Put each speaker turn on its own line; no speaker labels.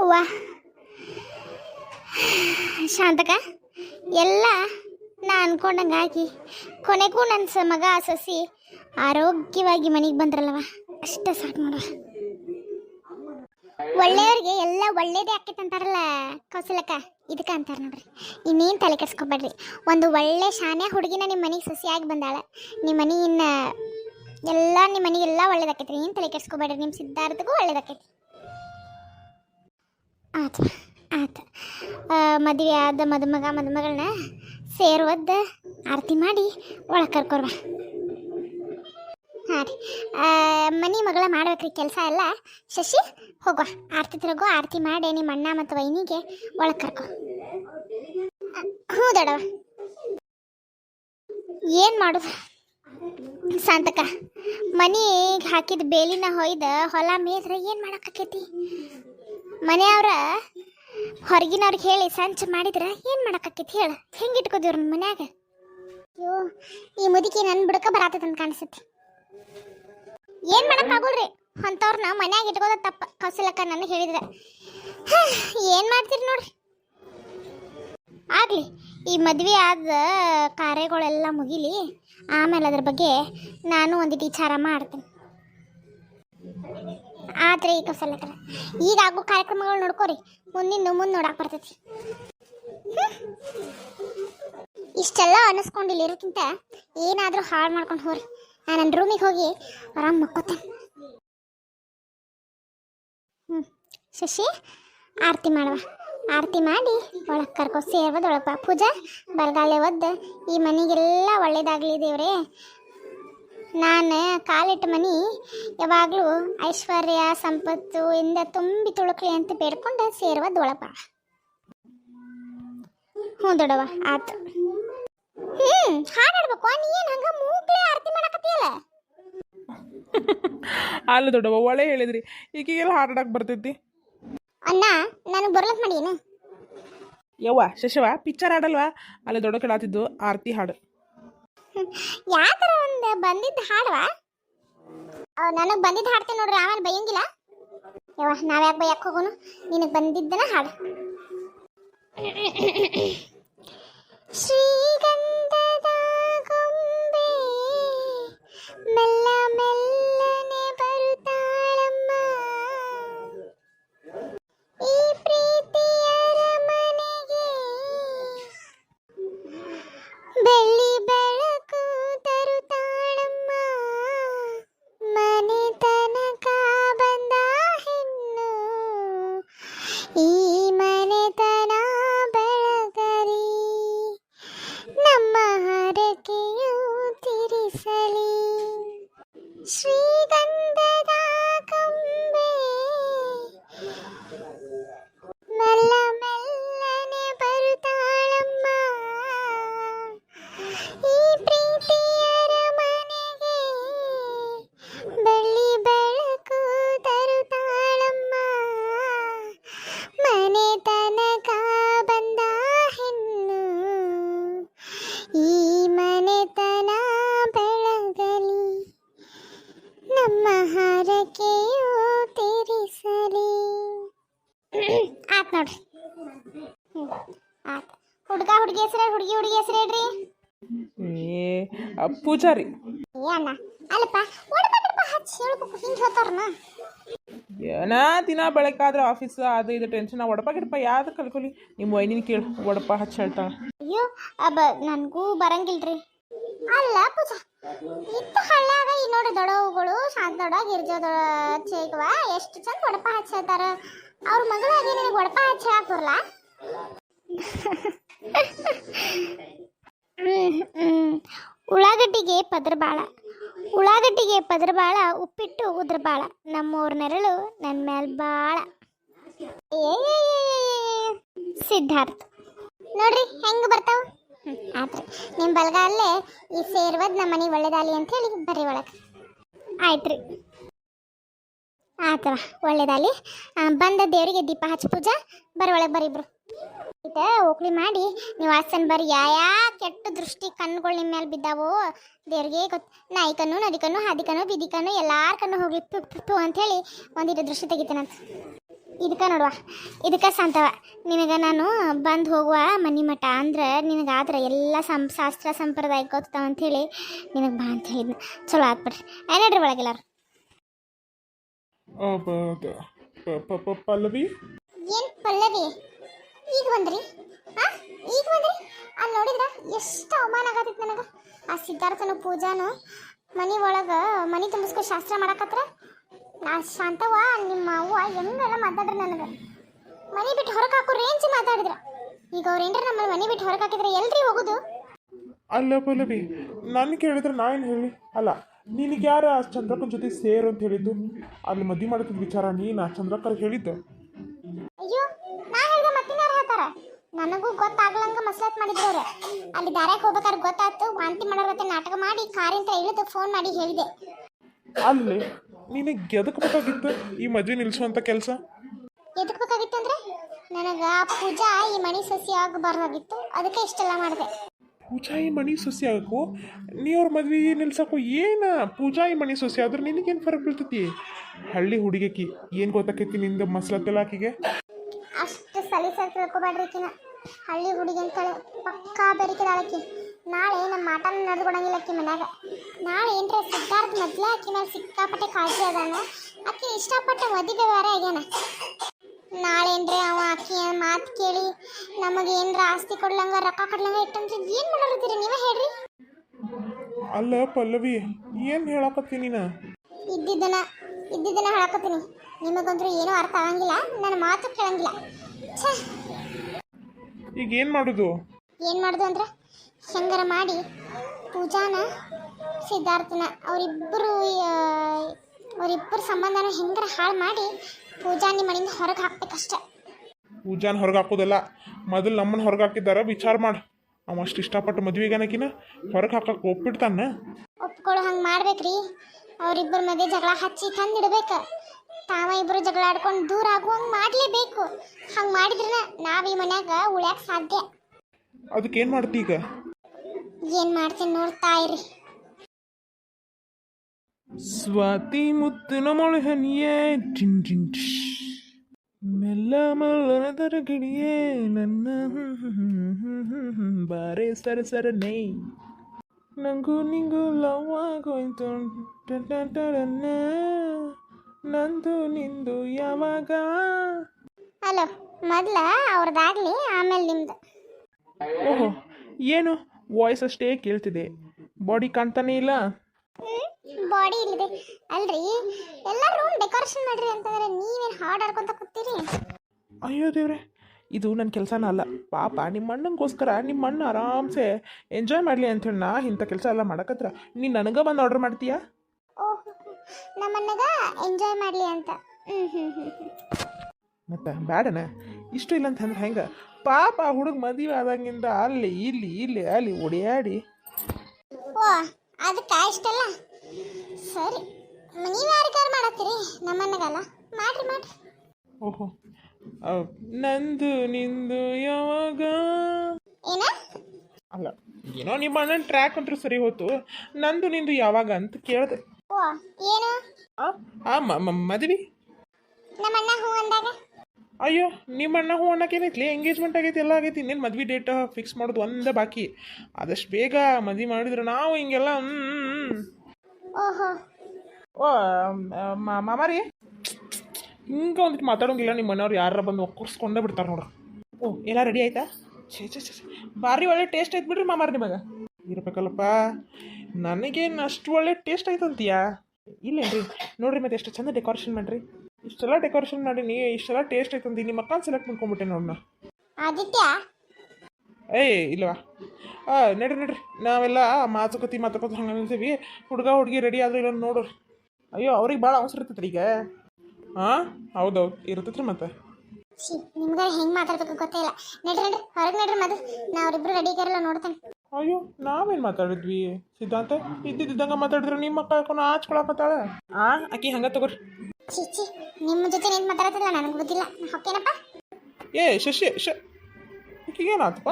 ಅವ್ವ. ಶಾಂತಕ, ಎಲ್ಲ ನಾ ಅನ್ಕೊಂಡಂಗೆ ಆಗಿ ಕೊನೆಗೂ ನನ್ನ ಸ ಮಗ ಸಸಿ ಆರೋಗ್ಯವಾಗಿ ಮನೆಗೆ ಬಂದ್ರಲ್ಲವ ಅಷ್ಟೇ ಸಾಕು ನೋಡ ಒಳ್ಳೆಯವ್ರಿಗೆ ಎಲ್ಲ ಒಳ್ಳೇದೇ ಆಕೈತೆ ಅಂತಾರಲ್ಲ ಕೌಸಲಕ್ಕ? ಇದಕ್ಕೆ ಅಂತಾರೆ ನೋಡ್ರಿ. ಇನ್ನೇನು ತಲೆ ಕೆಡ್ಸ್ಕೊಬೇಡ್ರಿ. ಒಂದು ಒಳ್ಳೆ ಶಾನೆ ಹುಡುಗಿನ ನಿಮ್ಮ ಮನೆಗೆ ಸಸಿಯಾಗಿ ಬಂದಾಳೆ. ನಿಮ್ಮ ಮನೆ ಇನ್ನ ಎಲ್ಲ ನಿಮ್ಮ ಮನೆಗೆಲ್ಲ ಒಳ್ಳೇದಾಕೈತ್ರಿ. ಏನು ತಲೆ ಕೆಡ್ಸ್ಕೊಬೇಡ್ರಿ? ನಿಮ್ಮ ಸಿದ್ಧಾರ್ಥಗೂ ಒಳ್ಳೇದಾಕೈತಿ. ಆತ ಆತ. ಮದುವೆ ಆದ ಮದುಮಗ ಮದುಮಗಳನ್ನ ಸೇರುವದ್ದ ಆರತಿ ಮಾಡಿ ಒಳಗೆ ಕರ್ಕೊರ್ವ ಹಾಂ ರೀ. ಮನೆ ಮಗಳ ಮಾಡ್ಬೇಕ್ರಿ ಕೆಲಸ ಎಲ್ಲ. ಶಶಿ, ಹೋಗುವ. ಆರತಿ ತಿರುಗು, ಆರತಿ ಮಾಡಿ ನಿಮ್ಮ ಅಣ್ಣ ಮತ್ತು ವೈನಿಗೆ ಒಳಗೆ ಕರ್ಕೊ. ಹ್ಞೂ ದೊಡವ ಏನು ಮಾಡೋದು? ಶಾಂತಕ ಮನೆಗೆ ಹಾಕಿದ ಬೇಲಿನ ಹೊಯ್ದ ಹೊಲ ಮೇದ್ರೆ ಏನು ಮಾಡೋಕ್ಕಾಕೈತಿ ಮನೆಯವ್ರ ಹೊರಗಿನವ್ರಿಗೆ ಹೇಳಿ ಸಂಚ ಮಾಡಿದ್ರೆ ಏನು ಮಾಡೋಕ್ಕಾಕೈತಿ ಹೇಳು. ಹೆಂಗೆ ಇಟ್ಕೋದಿವ್ರ ಮನ್ಯಾಗ? ಅಯ್ಯೋ, ಈ ಮುದುಕಿ ನನ್ನ ಬುಡಕ ಬರಾತದಂತ ಕಾಣಿಸುತ್ತೆ. ಏನು ಮಾಡೋಕ್ಕಾಗೋಲ್ರಿ? ಅಂಥವ್ರನ್ನ ಮನ್ಯಾಗ ಇಟ್ಕೋದ ತಪ್ಪ. ಕೌಸಲಕ್ಕ ನನಗೆ ಹೇಳಿದ್ರೆ. ಏನು ಮಾಡ್ತೀರಿ ನೋಡ್ರಿ? ಆಗಲಿ, ಈ ಮದುವೆ ಆದ ಕಾರ್ಯಗಳೆಲ್ಲ ಮುಗಿಲಿ, ಆಮೇಲೆ ಅದ್ರ ಬಗ್ಗೆ ನಾನು ಒಂದಿಟ್ಟು ವಿಚಾರ ಮಾಡ್ತೀನಿ. ಆದ್ರೆ ಈಗ ಸಲಕರ ಈಗ ಆಗೋ ಕಾರ್ಯಕ್ರಮಗಳು ನೋಡ್ಕೋರಿ. ಮುಂದಿನ ಮುಂದೆ ನೋಡಕ್ ಬರ್ತೈತಿ. ಇಷ್ಟೆಲ್ಲ ಅನ್ನಿಸ್ಕೊಂಡಿಲ್ಲ ಇರೋಕ್ಕಿಂತ ಏನಾದರೂ ಹಾಳು ಮಾಡ್ಕೊಂಡು ಹೋಗ್ರಿ. ನಾನು ನನ್ನ ರೂಮಿಗೆ ಹೋಗಿ ಆರಾಮ್ ಮಕ್ಕೋತೇನೆ. ಹ್ಞೂ ಶಶಿ, ಆರತಿ ಮಾಡುವ. ಆರತಿ ಮಾಡಿ ಒಳಗೆ ಕರ್ಕೊ ಸೇರ್ಬೋದು ಒಳಪ್ಪ ಪೂಜಾ, ಬರಗಾಲೆ ಒದ್ದು. ಈ ಮನೆಗೆಲ್ಲ ಒಳ್ಳೇದಾಗಲಿ ದೇವ್ರೆ. ನಾನು ಕಾಲಿಟ್ಟ ಮನಿ ಯಾವಾಗಲೂ ಐಶ್ವರ್ಯ ಸಂಪತ್ತು ಇಂದ ತುಂಬಿ ತುಳುಕಲಿ ಅಂತ ಬೇಡ್ಕೊಂಡು ಸೇರುವ ದೊಳಪ. ಹ್ಞೂ ದೊಡವ ಆತು ಹ್ಞೂ ಹಾಡಾಡ್ಬೇಕು. ನೀ ಏನು ಹಂಗ ಮೂಗ್ಲೇ ಆರತಿ ಮಾಡಕತ್ತೀಯಲ್ಲ?
ಅಲ್ಲ ದೊಡ್ಡವ ಒಳ್ಳೆ ಹೇಳಿದ್ರಿ. ಈಗೀಗೆಲ್ಲ ಹಾಡಾಡಕ್ಕೆ ಬರ್ತೈತಿ.
ಅಣ್ಣ ನನಗೆ ಬರ್ಲಕ್ ಮಾಡಿ ಏನು?
ಯವ್ವ ಶಶವ ಪಿಕ್ಚರ್ ಹಾಡಲ್ವಾ? ಅಲ್ಲಿ ದೊಡ್ಡ ಕೇಳಾತಿದ್ದು ಆರತಿ ಹಾಡು.
ಯಾವ ಥರ ಒಂದು ಬಂದಿದ್ದು ಹಾಡವ? ನನಗೆ ಬಂದಿದ್ದು ಹಾಡ್ತೇನೆ ನೋಡ್ರಿ, ಆಮೇಲೆ ಬೈಯಂಗಿಲ್ಲ. ಯವ್ವ ನಾವ್ಯಾಕೆ ಬೈಯಕ್ಕೆ ಹೋಗೋನು? ನಿನಗೆ ಬಂದಿದ್ದನ ಹಾಡು. ಶ್ರೀಗಂಧದ ಹರಕೆಯು ತೀರಿಸಲಿ. ಆತ್ ನೋಡ್ರಿ. ಆತ್. ಹುಡುಗ ಹುಡುಗಿ ಹೆಸರು ಹುಡುಗಿ ಹುಡುಗಿ ಹೆಸರು ಹೇಳ್ರಿ
ಏ ಆ, ಪೂಜಾರಿ.
ಏ ಅಣ್ಣ ಅಲ್ಲಪ್ಪ ಒಡಪಡಪ ಹಚ್ಚಿ ಹೇಳ್ಬೇಕು ಹಿಂಗೆ ಹೇಳ್ತಾರನ
ಏನ ದಿನ ಬೆಳಕಾದ್ರೆ ಆಫೀಸ್ ಅದು ಇದು ಟೆನ್ಷನ್. ಒಡಪ ಗಿಡಪ ಯಾವ್ದು ಕಲ್ಕೊಲಿ? ನಿಮ್ಮ ವೈನಿನ ಕೇಳು ಒಡಪ ಹಚ್ಚಿ ಹೇಳ್ತಾಳೆ.
ಅಯ್ಯೋ ಅಬ್ಬ ನನಗೂ ಬರಂಗಿಲ್ರಿ. ಅಲ್ಲ ಪೂಜಾ ಇತ್ತು ಹಳ್ಳಾಗ ಈ ನೋಡಿ ದೊಡವುಗಳು ಶಾಂತ ದೊಡ ಗಿರ್ಜಾ ಚೇಗವ ಎಷ್ಟು ಚಂದ ಒಡಪ ಹಚ್ಚತಾರ ಅವ್ರ ಮಗಳಾಗಿ ನಿನಗೆ ಒಡಪ ಹಚ್ಚಿ ಹಾಕುರ್ಲ? ಉಳ್ಳಾಗಡ್ಡಿಗೆ ಪದ್ರ ಬಾಳ. ಉಳ್ಳಾಗಡ್ಡಿಗೆ ಪದ್ರ ಬಾಳ ಉಪ್ಪಿಟ್ಟು ಉದ್ರ ಬಾಳ. ನಮ್ಮವ್ರ ನೆರಳು ನನ್ನ ಮೇಲೆ ಬಾಳ. ಏ. ಸಿದ್ಧಾರ್ಥ. ನೋಡ್ರಿ ಹೆಂಗ್ ಬರ್ತಾವ? ಆತ್ರಿ ನಿಮ್ಮ ಬಲಗಾಲೇ ಈ ಸೇರ್ವದ್ ನಮ್ಮ ಮನೆಗೆ ಒಳ್ಳೇದಾಲಿ ಅಂತ ಹೇಳಿ ಬರ್ರಿ ಒಳಗೆ. ಆಯ್ತ್ರಿ ಆತವ ಒಳ್ಳೇದಾಲಿ ಆ, ಬಂದ ದೇವರಿಗೆ ದೀಪ ಹಚ್ಚಿ ಪೂಜಾ. ಬರ್ರಿ ಒಳಗೆ ಬರ್ರಿ ಇಬ್ರು. ಓಕಳಿ ಮಾಡಿ. ನೀವು ಆಸನ್ ಬರ್ರಿ. ಯಾ ಯಾ ಕೆಟ್ಟ ದೃಷ್ಟಿ ಕಣ್ಣುಗಳು ನಿಮ್ಮ ಮೇಲೆ ಬಿದ್ದಾವೋ ದೇವ್ರಿಗೆ ಗೊತ್ತು. ನಾಯಿ ಕಣ್ಣು ನದಿ ಕಣ್ಣು ಹಾದಿ ಕಣ್ಣು ಬಿದಿ ಕಣ್ಣು ಎಲ್ಲಾರ ಕಣ್ಣು ಹೋಗಿ ಪು ಅಂಥೇಳಿ ಒಂದಿಟ್ಟು ದೃಷ್ಟಿ ತೆಗಿತೇನಂತ. ಇದಕ್ಕೆ ನೋಡುವ ಇದಕ್ಕೆ ಸಂತವ. ನಿನಗೆ ನಾನು ಬಂದು ಹೋಗುವ ಮನೆ ಮಠ ಅಂದ್ರೆ ನಿನಗಾದ್ರೆ ಎಲ್ಲ ಸಂ ಶಾಸ್ತ್ರ ಸಂಪ್ರದಾಯ ಗೊತ್ತಾವ ಅಂಥೇಳಿ ನಿನಗೆ ಬಾ ಅಂತ ಹೇಳಿದ್ನ. ಚಲೋ ಆಗ್ಬಿಡ್ರಿ ಏನೇಡ್ರಿ ಒಳಗೆಲ್ಲರು?
ಪಲ್ಲವಿ?
ಏನು ಪಲ್ಲವಿ? ಈಗ ಬಂದ್ರಿ? ಹಾ ಈಗ ಬಂದ್ರಿ? ಅಲ್ಲಿ ನೋಡಿದ್ರೆ ಎಷ್ಟು ಅವಮಾನ ಆಗತ್ತಿತ್ತು ನನಗೆ. ಆ ಸಿದ್ಧಾರ್ಥನ ಪೂಜಾನು ಮನಿ ಒಳಗೆ ಮನಿ ತುಂಬಿಸ್ಕೊ ಶಾಸ್ತ್ರ ಮಾಡಕತ್ರ. ನಾ ಶಾಂತವ್ವ ನಿಮ್ಮ ಅವ್ವ ಹೆಂಗೆಲ್ಲ ಮಾತಾಡ್ರಿ ನನಗೆ. ಮನೆ ಬಿಟ್ಟು ಹೊರಗೆ ಹಾಕೋ ರೇಂಜ್ ಮಾತಾಡಿದ್ರ. ಈಗ ಅವ್ರು ಏನ್ರ ನಮ್ಮ ಮನೆ ಬಿಟ್ಟು ಹೊರಗೆ ಹಾಕಿದ್ರೆ ಎಲ್ರಿ ಹೋಗುದು?
ಅಲ್ಲ ಪಲ್ಲವಿ ನಾನು ಕೇಳಿದ್ರೆ ನಾನು ಏನು ಹೇಳಿ? ಅಲ್ಲ ನಿನಗೆ ಯಾರು ಆ ಚಂದ್ರಕ್ಕನ ಜೊತೆ ಸೇರು ಅಂತ ಹೇಳಿದ್ದು? ಅಲ್ಲಿ ಮದುವೆ ಮಾಡತ್ತಿದ್ದ ವಿಚಾರ ನೀನು ಆ ಚಂದ್ರಕ್ಕರ್ ಹೇಳಿದ್ದೆ?
ಅಯ್ಯೋ ನಾ ಹೇಳ್ದೆ ಮತ್ತಿನ್ಯಾರು ಹೇಳ್ತಾರ? ನನಗೂ ಗೊತ್ತಾಗ್ಲಂಗ ಮಸ್ಲತ್ ಮಾಡಿದ್ರು ಅವ್ರು ಅಲ್ಲಿ ದಾರ್ಯಾಗ ಹೋಗ್ಬೇಕಾದ್ರೆ ಗೊತ್ತಾಯ್ತು ವಾಂತಿ ಮಾಡೋರ್ ಜೊತೆ ನಾಟಕ ಮಾಡಿ ಕಾರಿಂದ ಇಳಿದು ಫೋನ್ ಮಾಡಿ ಹೇಳಿದೆ.
ಅಲ್ಲಿ ನಿನಗೆ ಎದಕ್ಕೆ ಬೇಕಾಗಿತ್ತು ಈ ಮದುವೆ ನಿಲ್ಲಿಸುವಂಥ ಕೆಲಸ?
ಎದಕ್ಕೆ ಬೇಕಾಗಿತ್ತು ಅಂದ್ರೆ ನನಗೆ ಪೂಜಾ ಈ ಮಣಿ ಸಸಿ ಆಗಬಾರ್ದಾಗಿತ್ತು. ಅದಕ್ಕೆ ಇಷ್ಟೆಲ್ಲ ಮಾಡಿದೆ.
ಪೂಜಾ ಈ ಮಣಿ ಸಸಿ ಆಗಕ್ಕೂ ನೀ ಅವ್ರ ಮದ್ವೆ ನಿಲ್ಸಕ್ಕೂ ಏನ? ಪೂಜಾ ಈ ಮಣಿ ಸಸಿ ಆದ್ರೆ ನಿನಗೇನು ಫರಕ್ ಬೀಳ್ತೈತಿ? ಹಳ್ಳಿ ಹುಡುಗಿಕಿ ಏನು ಗೊತ್ತಾಕೈತಿ ನಿಂದ ಮಸ್ಲತ್ತೆಲ್ಲ ಆಕಿಗೆ?
ಅಷ್ಟು ಸಲೀಸಾಗಿ ತಿಳ್ಕೊಬೇಡ್ರಿ ಆಕಿನ ಹಳ್ಳಿ ಹುಡುಗಿ ಅಂತಾಳೆ ಪಕ್ಕಾ ಬೆರಿಕಿದಾಳಕಿ ನಾಳೆ ನಮ್ಮ ಮಾಟನ ನಡೆದುಕೊಡಂಗಿಲ್ಲ ಆಕಿ ಮನ್ಯಾಗ. ನಾಳೆ ಏನ್ರ ಸಿದ್ಧಾರ್ಥ ಮೊದ್ಲೇ ಆಕಿ ಮೇಲೆ ಸಿಕ್ಕಾಪಟ್ಟೆ ಕಾಳಜಿ ಅದಾನ. ಆಕಿ ಇಷ್ಟಪಟ್ಟ ಮದುವೆ ಬೇರೆ ಆಗ್ಯಾನ. ನಾಳೆ ಏನ್ರಿ ಅವ ಆಕಿ ಮಾತು ಕೇಳಿ ನಮಗೆ ಏನರ ಆಸ್ತಿ ಕೊಡ್ಲಂಗ ರೊಕ್ಕ ಕೊಡ್ಲಂಗ ಇಟ್ಟಂತ ಏನು ಮಾಡೋರಿದ್ದೀರಿ ನೀವೇ ಹೇಳ್ರಿ.
ಅಲ್ಲ ಪಲ್ಲವಿ ಏನು ಹೇಳಕತ್ತಿ ನೀನು?
ಇದ್ದಿದ್ದನ ಇದ್ದಿದ್ದನ ಹೇಳಕತ್ತೀನಿ. ನಿಮಗಂತೂ ಏನೂ ಅರ್ಥ ಆಗಂಗಿಲ್ಲ ನನ್ನ ಮಾತು ಕೇಳಂಗಿಲ್ಲ. ಛೇ.
ಈಗ ಏನು ಮಾಡೋದು?
ಏನು ಮಾಡೋದು ಅಂದ್ರೆ? ಹೆಂಗಾರ ಮಾಡಿ ಪೂಜಾನ ಸಿದ್ಧಾರ್ಥನ ಅವರಿಬ್ಬರು ಅವರಿಬ್ಬರ ಸಂಬಂಧನ ಹೆಂಗಾರ ಹಾಳು ಮಾಡಿ ಪೂಜಾ ನಿಮ್ಮ ಮನೆಯಿಂದ ಹೊರಗೆ ಹಾಕ್ಬೇಕಷ್ಟೆ
ಪೂಜಾನ ಹೊರಗೆ ಹಾಕೋದಲ್ಲ ಮೊದಲು ನಮ್ಮನ್ನ ಹೊರಗೆ ಹಾಕಿದ್ದಾರ ವಿಚಾರ ಮಾಡು. ಅವ ಅಷ್ಟು ಇಷ್ಟಪಟ್ಟು ಮದುವೆಗನಕಿನ ಹೊರಗೆ ಹಾಕಕ್ಕೆ ಒಪ್ಪಿಡ್ತಾನ?
ಒಪ್ಕೊಳ್ಳೋ ಹಂಗೆ ಮಾಡ್ಬೇಕ್ರಿ. ಅವರಿಬ್ಬರ ಮದುವೆ ಜಗಳ ಹಚ್ಚಿ ತಂದಿಡ್ಬೇಕು. ತಾವ ಇಬ್ಬರು ಜಗಳ ಆಡ್ಕೊಂಡು ದೂರ ಆಗುವಂಗೆ ಮಾಡಲೇಬೇಕು. ಹಂಗೆ ಮಾಡಿದ್ರೆ ನಾವು ಈ ಮನ್ಯಾಗ ಉಳ್ಯಾಕ ಸಾಧ್ಯ.
ಅದಕ್ಕೆ ಏನು ಮಾಡ್ತೀಗ
ಏನು ಮಾಡ್ತೀನಿ ನೋಡ್ತಾ ಇರಿ
ಸ್ವಾತಿ ಮುತ್ತಿನ ಮೊಳೆ ಹನಿಯೇ ಟಿನ್ ಟಿನ್ ಟಿಶ್. ಮೆಲ್ಲ ಮಲ್ಲನ ತರಗಿಡಿಯೇ ನನ್ನ ಬಾರೆ ಸರ ಸರ ನೈ ನಂಗೂ ನಿಂಗೂ ಲವ್ ಆಗೋಯ್ತು. ಟನ್ ಟನ್ ಟರನ್ನ. ನಂದು ನಿಂದು ಯಾವಾಗ?
ಹಲೋ ಮೊದ್ಲ ಅವ್ರದ್ದಾಗ್ಲಿ ಆಮೇಲೆ ನಿಮ್ದು.
ಓಹೋ ಏನು? ವಾಯ್ಸ್ ಅಷ್ಟೇ ಕೇಳ್ತಿದೆ. ಬಾಡಿ ಕಾಣ್ತಾನೆ ಇಲ್ಲ?
ಬಾಡಿ ಇಲ್ಲಿದೆ. ಅಲ್ರಿ ಎಲ್ಲ ರೂಮ್ ಡೆಕೋರೇಷನ್ ಮಾಡ್ರಿ ಅಂತಂದ್ರೆ ನೀವೇನು ಹಾಡ್ ಆಡ್ಕೊಂತ ಕೂತೀರಿ?
ಅಯ್ಯೋ ದೇವ್ರೆ ಇದು ನನ್ನ ಕೆಲಸನ ಅಲ್ಲ. ಪಾಪ ನಿಮ್ಮ ಅಣ್ಣಂಗೋಸ್ಕರ ನಿಮ್ಮ ಅಣ್ಣ ಆರಾಮ್ಸೆ ಎಂಜಾಯ್ ಮಾಡಲಿ ಅಂಥೇಳಿ ನಾ ಇಂಥ ಕೆಲಸ ಎಲ್ಲ ಮಾಡಕತ್ರ. ನೀನು ನನಗೆ ಬಂದು ಆರ್ಡರ್ ಮಾಡ್ತೀಯಾ?
ಓಹ್ ನಮ್ಮನ್ನಗ ಎಂಜಾಯ್ ಮಾಡ್ಲಿ ಅಂತ.
ಮತ್ತೆ ಬ್ಯಾಡನ? ಇಷ್ಟು ಇಲ್ಲ ಅಂತಂದ್ರೆ ಹೆಂಗೆ? ಪಾಪ ಹುಡುಗ ಮದುವೆ ಆದಂಗಿಂದ ಅಲ್ಲಿ ಇಲ್ಲಿ ಇಲ್ಲಿ ಅಲ್ಲಿ ಓಡಿಯಾಡಿ
ಓ ಅದಕ್ಕೆ ಇಷ್ಟಲ್ಲ? ಸರಿ ನೀವು ಯಾರಿಗಾರು ಮಾಡತ್ತೀರಿ? ನಮ್ಮನ್ನಗಲ್ಲ ಮಾಡ್ರಿ ಮಾಡ್ರಿ.
ಓಹೋ ನಂದು ನಿಂದು ಯಾವಾಗ?
ಏನ?
ಅಲ್ಲ ಏನೋ ನಿಮ್ಮ ಅಣ್ಣನ ಟ್ರ್ಯಾಕ್ ಅಂತೂ ಸರಿ ಹೋತು. ನಂದು ನಿಂದು ಯಾವಾಗ ಅಂತ ಕೇಳಿದೆ.
ಓ ಏನು?
ಆ ಆ, ಮ- ಮ- ಮದ್ವೆ?
ನಮ್ಮಣ್ಣ ಹೂ ಅಂದಾಗ?
ಅಯ್ಯೋ ನಿಮ್ಮ ಅಣ್ಣ ಹೂ ಅನ್ನಕ್ಕೆ ಏನೈತ್ಲಿ ಎಂಗೇಜ್ಮೆಂಟ್ ಆಗೈತಿ ಎಲ್ಲ ಆಗೈತಿ. ಇನ್ನೇನು ಮದ್ವೆ ಡೇಟ್ ಫಿಕ್ಸ್ ಮಾಡೋದು ಒಂದೇ ಬಾಕಿ. ಆದಷ್ಟು ಬೇಗ ಮದ್ವೆ ಮಾಡಿದ್ರೆ ನಾವು ಹಿಂಗೆಲ್ಲ. ಓ ಮಾಮಾರಿ? ಹಿಂಗೆ ಒಂದಿಟ್ಟು ಮಾತಾಡೋಂಗಿಲ್ಲ ನಿಮ್ಮ ಮನೆಯವ್ರು ಯಾರ ಬಂದು ಒಕ್ಕರ್ಸ್ಕೊಂಡೇ ಬಿಡ್ತಾರೆ ನೋಡ್ರಿ. ಓ ಎಲ್ಲ ರೆಡಿ ಆಯ್ತಾ? ಛೇ ಛೇ ಛೇ. ಭಾರಿ ಒಳ್ಳೆ ಟೇಸ್ಟ್ ಆಯ್ತು ಬಿಡ್ರಿ ಮಾಮಾರಿ ನಿಮಗೆ. ಇರ್ಬೇಕಲ್ಲಪ್ಪ. ನನಗೇನು ಅಷ್ಟು ಒಳ್ಳೆ ಟೇಸ್ಟ್ ಐತಂತಿಯಾ? ಇಲ್ಲೇನು ರೀ ನೋಡ್ರಿ ಮತ್ತೆ ಎಷ್ಟು ಚಂದ ಡೆಕೋರೇಷನ್ ಮಾಡ್ರಿ. ಇಷ್ಟೆಲ್ಲ ಡೆಕೋರೇಷನ್ ಮಾಡಿ ನೀ ಇಷ್ಟೆಲ್ಲ ಟೇಸ್ಟ್ ಐತಂತ ನಿಮ್ಮ ಅಕ್ಕನ ಸೆಲೆಕ್ಟ್ ಮಾಡ್ಕೊಂಬಿಟ್ಟೆ ನೋಡೋಣ
ಆದಿತ್ಯ?
ಏಯ್ ಇಲ್ಲವಾ ಆ ನಡ್ರಿ ನಡ್ರಿ. ನಾವೆಲ್ಲ ಮಾತುಕತೆ ಮಾತುಕತೆ ಹಂಗೆ ನಿಲ್ತೀವಿ. ಹುಡುಗ ಹುಡುಗಿ ರೆಡಿ ಆದ್ರೆ ಇಲ್ಲ ನೋಡ್ರಿ ಅಯ್ಯೋ ಅವ್ರಿಗೆ ಭಾಳ ಅವಸರ ಇರ್ತೈತ್ರಿ ಈಗ. ಹಾಂ ಹೌದೌದು ಇರ್ತೈತ್ರಿ ಮತ್ತೆ.
ನಿಮ್ಗೆ ಹೆಂಗೆ ಮಾತಾಡ್ಬೇಕು ಗೊತ್ತೇ ಇಲ್ಲ. ನಡ್ರಿ ನಡ್ರಿ. ಹೊರಗೆ ನಡ್ರಿ ಮದು ನಾ ಅವ್ರಿಬ್ರು ರೆಡಿ ಇದ್ದಾರಲ್ಲ ನೋಡ್ತೇನೆ.
ಅಯ್ಯೋ ನಾವೇನ್ ಮಾತಾಡಿದ್ವಿ? ಸಿದ್ಧಾಂತ ಇದ್ದಿದ್ದಂಗ ಮಾತಾಡಿದ್ರೆ ನಿಮ್ಮ ಮಕ್ಕಳ ಆಚ್ಕೊಳಕತ್ತಾಳ ಆ ಆಕಿ ಹಂಗ ತಗೋರಿ.
ಛೀ ನಿಮ್ಮ ಜೊತೆ ನಿಂತು ಮಾತಾಡ್ತಿಲ್ಲ ನನಗೆ ಗೊತ್ತಿಲ್ಲ ಹೊಕ್ಕೇನಪ್ಪ?
ಏ ಶಶಿ ಶ ಆಕಿಗೇನಾತಪ್ಪ